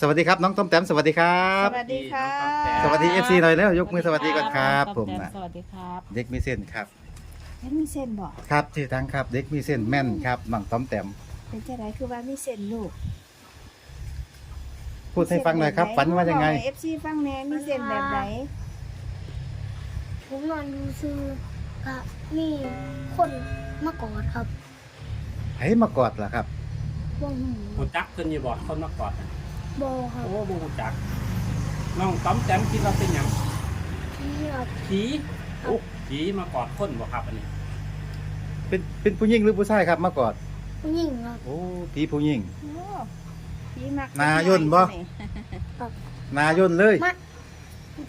สวัสดีครับ น้องต้มแต้มสวัสดีครับ สวัสดีค่ะสวัสดีเอฟซีหน่อยแล้วยกมือสวัสดีก่อนครับต้ผมแต้นะสวัสดีครับเด็กมีเส้นครับเห็นมีเส้นบอกครับชื่อทั้งครับ เด็กมีเส้นแม่นครับน้องต้มแต้มเป็นจะไรคือว่ามีเส้นลูกพูดให้ฟังหน่อยครับฝันว่ายังไงเอฟซีฟังแหน่มีเส้นแบบไหนผมนอนดูซื้อกับมีคนมากอดครับให้มากอดเหรอครับวงหูหูจักขึ้นอยู่บ่คนมากอด น่ะบอครับโอ้บ่หูจักน้องต้อมแต้มคิดว่าเป็นหยังที่ครับผีโอ้ผีมากอดคนบ่ครับอันนี้เป็นเป็นผู้หญิงหรือผู้ชายครับมากอด ผู้หญิงครับโอ้ผีผู้หญิง โอ้พี่มักนายนบ่ นายนเลยมา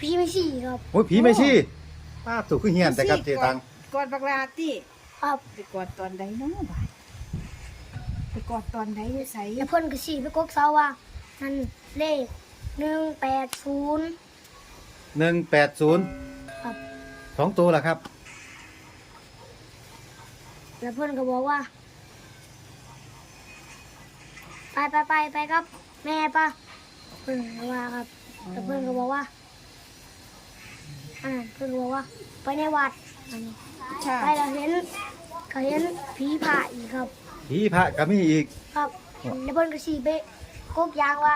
พี่ไม่สี่ครับโอ้ยผีไม่ชี้ป้าถูกขึ้นเฮียนแต่ครับเจตังกอดบักลาติครับไปกอดตอนใดเนาะบายไปกอดตอนใดอยู่ไสแล้วเพิ่นก็สี่ไปกกเสาว่า นั่นเลขหนึ่งแปดศูนย์หนึ่งแปดศูนย์ครับสองตัวเหรอครับ แล้วเพิ่นก็บอกว่า ไปไปไปไปครับ แม่ปะเพิ่นก็ว่าครับแล้วเพิ่นก็บอกว่าอันนั้นเพิ่นก็บอกว่า ไปในวัดอันนี้ค่ะไปแล้วเห็นก็เห็นผีผ่าอีกครับ ผีพระก็มีอีก ครับแล้วเพิ่นก็สีไป กกยางว่า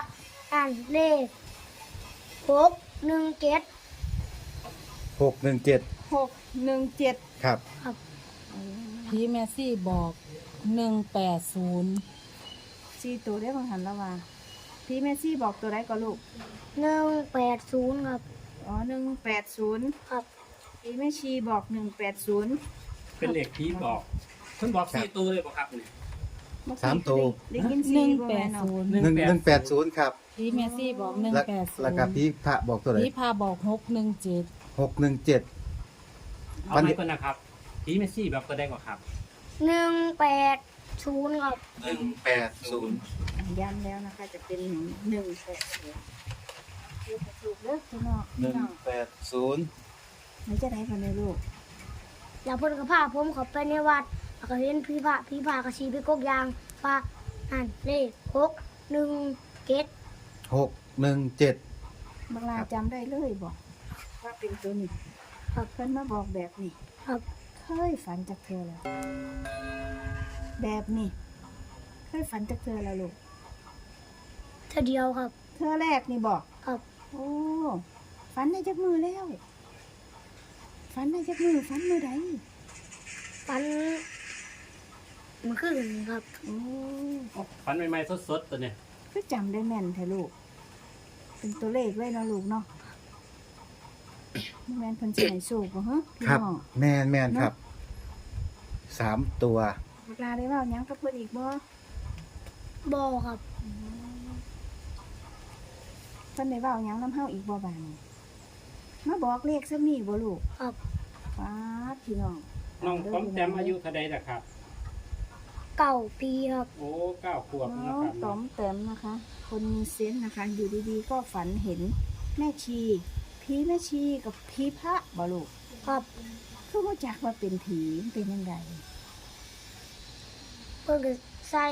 อ่านเลขหกหนึ่งเจ็ดหกหนึ่งเจ็ดหกหนึ่งเจ็ดครับครับพี่แมซี่บอกหนึ่งแปดศูนย์สี่ตัวได้บางหันแล้วว่าพี่แม่ซี่บอกตัวใดก็ลูกหนึ่งแปดศูนย์ครับอ๋อหนึ่งแปดศูนย์ครับพี่แม่ชีบอกหนึ่งแปดศูนย์เป็นเลขผีบอกเพิ่นบอกสี่ตัวเลยบ่ครับนี่ สามตัว ได้ยินหสี่นึ่งบ่แปแม่ดเนาะศูนย์หนึ่งหนึ่งแปดศูนย์ครับพี่แมซี่บอกหนึ่งแล้วแปดศูนแล้วย์ก็ผีพระบอกตัวไหนพี่พาบอกหกหนึ่งเจ็ดหกหนึ่งเจ็ด เอาวันไหมก่อนนะครับผีเมสซี่แบบก็ได้กว่าครับหนึ่งแปดศูนย์ครับหนึ่งแปดศูนย์ย้ำแล้วนะคะ จะเป็นหนึ่งแปดศูนย์ลูกกระสุกเลิกพี่น้องหนึ่งแปดศูนย์ไม่จะได้กันเลยลูก แล้วเพิ่นก็พาผมเขับไปในวัด แล้วก็เห็นผีผ่าผีผ่าก็สีไปกกยางว่าอ่านเลขหกหนึ่งเจ็ดหกหนึ่งเจ็ดบางลาจำได้เลยบอกว่าเป็นตัวนี้ครับเพิ่นมาบอกแบบนี้ครับเคยฝันจากเธอแล้ว แบบนี้เคยฝันจากเธอแล้วลูกเท่าเดียวครับ เธอแรกนี่บอกครับ โอ้ฝันในจักมือแล้วฝันในจักมือฝันมือใดฟัน มันขึ้นครับโอ้ฟันใหม่ๆสดๆตัวเนี่ยก็จำได้แม่นแท้ลูก เป็นตัวเลขเลยเนาะลูกเนาะแม่นเพิ่นสิให้สูบบ่ฮะพี่ครับ น้องแมนแมนครับสามตัวเวลาได้เว่าหยังกับเพิ่นอีกบ่บอครับเพิ่นได้เว้าหยังนํเฮาอีกบ่บาดนี้มาบอกเลขซะนี่บ่ลูกครับฟ้าดพี่น้องน้องต้อมแต้มอายุเท่าใดล่ะครับ เก่าปีครับโอ้เก้าขวบน้นะองครับต๋อมเต็มนะคะ คนมีเซนส์นะคะ อยู่ดีๆ ก็ฝันเห็นแม่ชีผีแม่ชีกับผีพระบ่ลูกครับคือว่าจักว่าเป็นผีมันเป็นยังไงเพิ่นก็ใส่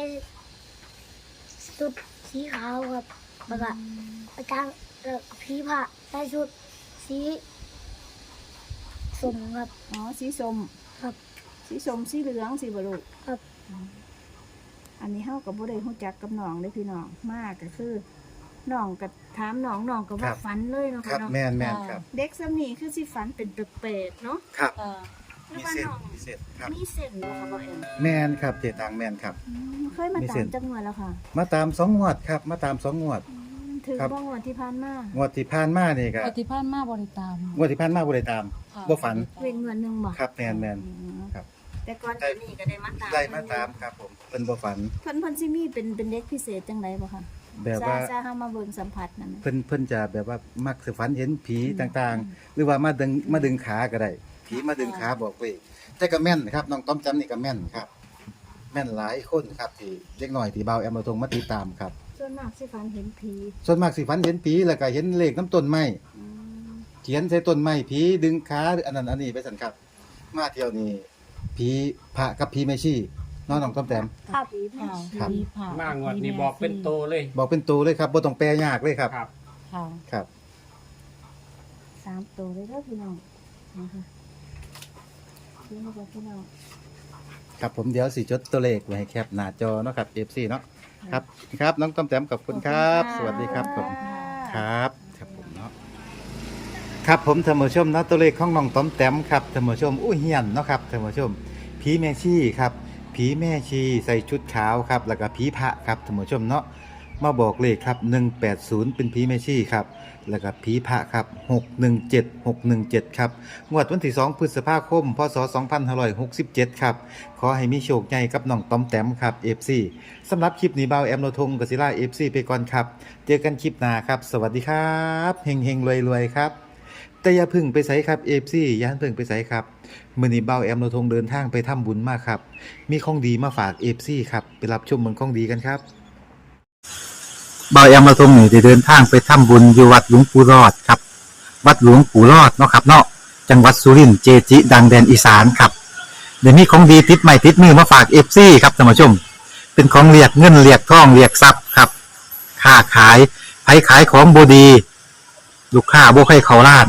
ชุดสีขาวครับแล้วก็อาจารย์เอ่อผีผ้าใส่ชุดสีสมครับ อ๋อสีส้มครับ สีส้มสีเหลืองสีบลูกครับ อันนี้เฮากับบ่ได้ฮู้จักกับน้องเด้อพี่น้องมากก็คือน้องก็ถามน้องน้องก็ว่าฝันเลยเนาะคค่ะรับเนาะแมนแมนครับ เด็กสำนีคือสิฝันเป็นแปลกๆเนาะครับอ่าหรือมีว่าเส้นน้องมีเส้นครับ มีเส้นบ่ค่ะบ่เอ็มแมนครับเจตังแมนครับ อืมเคยมามีตาเส้มน จังหวัดแล้วค่ะมาตามสองงวดครับ มาตามสองงวด อืมถือครับบ้างวันที่ผ่านมางวดที่ผ่านมานี่ครับปฏิพันธ์มาบริตามงวดที่ผ่านมาบ่ได้ตามค่ะบ่ฝัน เว้นเงินหนึ่งบ่ครับแมนแมนอืมครับ แต่ก่อนได้นี้ก็ได้มาตามได้มาตามครับผมเป็นบ่ฝัน เพิ่นเพิ่นสิมีเป็นเป็นเด็กพิเศษจังไดบ่คะแบบว่า ซาเฮามาเบิ่งสัมผัสนั่นน่ะ เพิ่นเพิ่นจะแบบว่ามักสิฝันเห็นผีต่างๆ หรือว่ามาดึงมาดึงขาก็ได้ผีมาดึงขาบอกเว้ยแต่ก็แม่นครับน้องต้อมจำนี่ก็แม่นครับ แม่นหลายคนครับที่เล็กน้อยที่เบาแอมมาทงมาติดตามครับ ส่วนมากสิฝันเห็นผีส่วนมากสิฝันเห็นผีแล้วก็เห็นเลขน้ำต้นไม้อืมเขียนใส่ต้นไม้ผีดึงขาหรืออันนั้นอันนี้ไปสั่นครับ มาเที่ยวนี้ ผีพระกับผีแม่ชีนนาะน้องต้อมแต้ม ครับค่ะครับ ผีผามางวดนี่บอกเป็นโตเลยบอกเป็นตัวเลยครับบ่ต้องแปลยากเลยครับ ครับ ค่ะครับ สามตัวเลยเด้อพี่น้องนะคะพี่น้องพี่น้อง ครับผมเดี๋ยวสิจดตัวเลขไว้ให้แคปหน้าจอเนาะครับ FC เนาะครับครับน้องต้อมแต้มขอบคุณครับ สวัสดีครับผม ครับครับผมเนาะ ครับผมท่านผู้ชมเนาะตัวเลขของน้องต้อมแต้มครับท่านผู้ชมอู้เฮียนเนาะครับท่านผู้ชมผีแม่ชีครับผีแม่ชีใส่ชุดขาวครับแล้วก็ผีพระครับท่านผู้ชมเนาะมาบอกเลขครับ 180 เป็นผีแม่ชีครับแล้วก็ผีพระครับ 617 617 ครับงวดวันที่ 2 พฤษภาคม พศ 2567 ครับ ขอให้มีโชคใหญ่กับน้องต้อมแต้มครับ FC สำหรับคลิปนี้เบาแอมโนทงกบศิลา FC ไปก่อนครับ เจอกันคลิปหน้าครับ สวัสดีครับเฮงเฮงรวยรวยครับ แต่อย่าพึ่งไปใส่ครับ FC อย่าพึ่งไปใส่ครับมือนี้เบาแอมโนทงเดินทางไปทำบุญมากครับ มีของดีมาฝาก FC ครับไปรับชมเมืองของดีกันครับเบาแอมโนทงนี่ได้เดินทางไปทำบุญอยู่วัดหลวงปู่รอดครับ วัดหลวงปู่รอดเนาะครับเนาะจังหวัดสุรินทร์เจจิ ดังแดนอีสานครับเดี๋ยวมีของดีติดใหม่ติดมือมาฝาก FC ครับท่านผู้ชม เป็นของเรียกเงินเรียกทองเรียกทรัพย์ครับค้าขายไผขายของบดี ลูกค้าบ่ใครเขาล้าน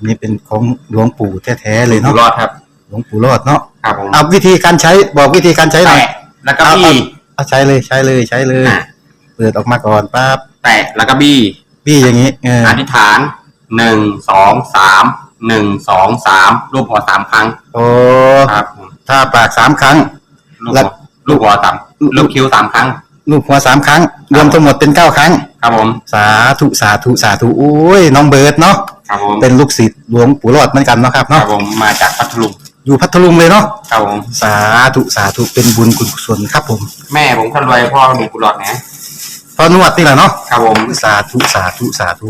อันนี้เป็นของหลวงปู่แท้ๆเลยอยู่เนาะ รอดครับ หลวงปู่รอดเนาะครับผมเอาวิธีการใช้บอกวิธีการใช้หน่อย แตะแล้วก็บี้ เอาใช้เลยใช้เลยใช้เลย อะ เปิดออกมาก่อนปั๊บแตะแล้วก็บี้พี่อย่างนี้เอออธิษฐานหนึ่งสองสามหนึ่งสองสามรูปหัวสามครั้งโอ้ครับผมถ้าปากสามครั้งลูกแล้หัววลูกหัวสามลูกคิ้วสามครั้ง ลูกหัวสามครั้ง รวมทั้งหมดเป็นเก้าครั้ง ครับผม สาธุสาธุสาธุโอ้ยน้องเบิร์ดเนาะ ครับผมเป็นลูกศิษย์หลวงปู่รอดเหมือนกันเนาะครับครับเนาะผมมาจากพัทลุงอยู่พัทลุงเลยเนาะครับผมสาธุสาธุเป็นบุญคุณกุศลครับผมแม่ผมคนรวยพ่อมีกุหลาบนะพอนวดนี่แหละเนาะครับผมสาธุสาธุสาธุ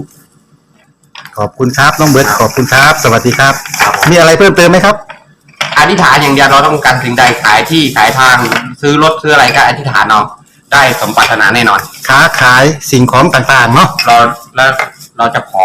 ขอบคุณครับน้องเบิร์ดขอบคุณครับ สวัสดีครับ ครับผมมีอะไรเพิ่มเติมไหมครับ อธิษฐานอย่างเดียวเราต้องการสิ่งใดขายที่ขายทางซื้อรถซื้ออะไรก็อธิษฐานเอาได้สมปรารถนาแน่นอน ค้าขายสิ่งของต่างๆเนาะเราแล้วเราจะขอ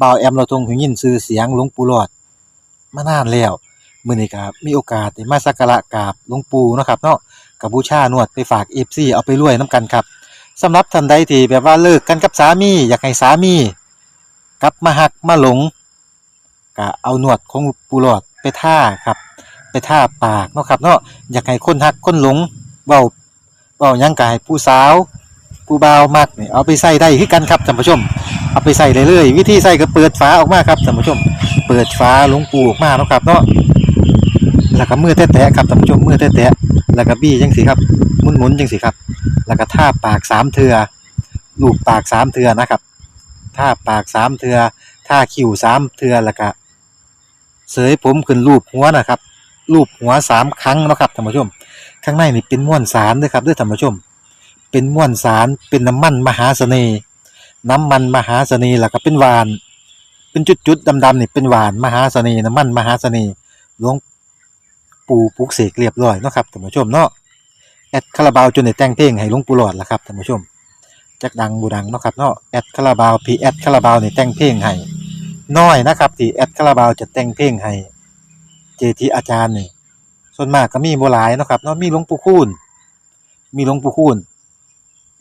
บ่าวแอมเราทรงหูยินชื่อเสียงหลวงปู่หลอดมานานแล้วมื้อนี้ก็มีโอกาสได้มาสักการะกราบหลวงปู่เนาะครับเนาะกับบูชานวดไปฝาก FC เอาไปรวยนํกันครับสำหรับท่านใดที่แบบว่าเลิกกันกับสามี อยากให้สามีกลับมาหักมาหลงก็เอาหนวดของปูหลอดไปท่าครับ ไปท่าปากเนาะครับเนาะอยากให้คนหักคนหลงเว้าเว้ายังกายผู้สาว ผู้บ่าวมักนี่เอาไปใส่ได้คือกันครับท่านผู้ชม เอาไปใส่เลยเลยวิธีใส่ก็เปิดฝาออกมาครับท่านผู้ชม เปิดฝาลวงปูออกมาเนาะครับเนาะแล้วก็มือแตะๆครับท่านผู้ชมมือแตะๆแล้วก็บี้จังสิครับหมุนๆจังสิครับ แล้วก็ท่าปากสามเทือลูบปากสามเทือนะครับท่าปากสามเทือท่าคิ้วสามเทือแล้วก็เสยผมขึ้นรูปหัวนะครับรูปหัวสามครั้งเนาะครับท่านผู้ชม ข้างในนี่เป็นม้วนสารด้วยครับด้วยท่านผู้ชม เป็นม้วนสารเป็นน้ำมันมหาเสน่ห์ น้ำมันมหาเสน่ห์แล้วก็เป็นหวาน เป็นจุดๆดำๆนี่เป็นหวานมหาเสน่ห์น้ำมันมหาเสน่ห์หลวงปู่ปลุกเสกเรียบร้อยเนาะครับท่านผู้ชมเนาะแอดคาราบาวจนได้แต่งเพลงให้หลวงปู่หลอดละครับท่านผู้ชมจักดังบูดังเนาะครับเนาะแอดคาราบาวพีแอดคาราบาวนี่แต่งเพลงให้น้อยนะครับที่แอดคาราบาวจะแต่งเพลงให้เจทีอาจารย์นี่ส่วนมากก็มีบ่หลายเนาะครับเนาะมีหลวงปู่คูณมีหลวงปู่คูณ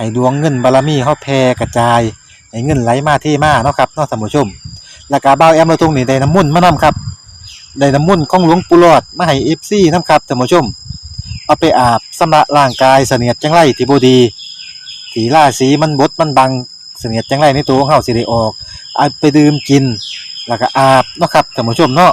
ให้ดวงเงินบารมีเฮาแผ่กระจาย ให้เงินไหลมาเทมาเนาะครับเนาะท่านผู้ชม แล้วก็บ่าวแอมเราตรงนี้ได้น้ำมุ่นมานํครับได้น้ำมุ่นของหลวงปู่หลอดมาให้ FC นํครับท่านผู้ชม เอาไปอาบสำระร่างกายเสนียดจังไรที่บดีที่าศีมันบดมันบังเสนียดจังไรในตัวของเฮาสิได้ออกเอาไปดื่มกิน แล้วก็อาบเนาะครับท่านผู้ชมเนาะ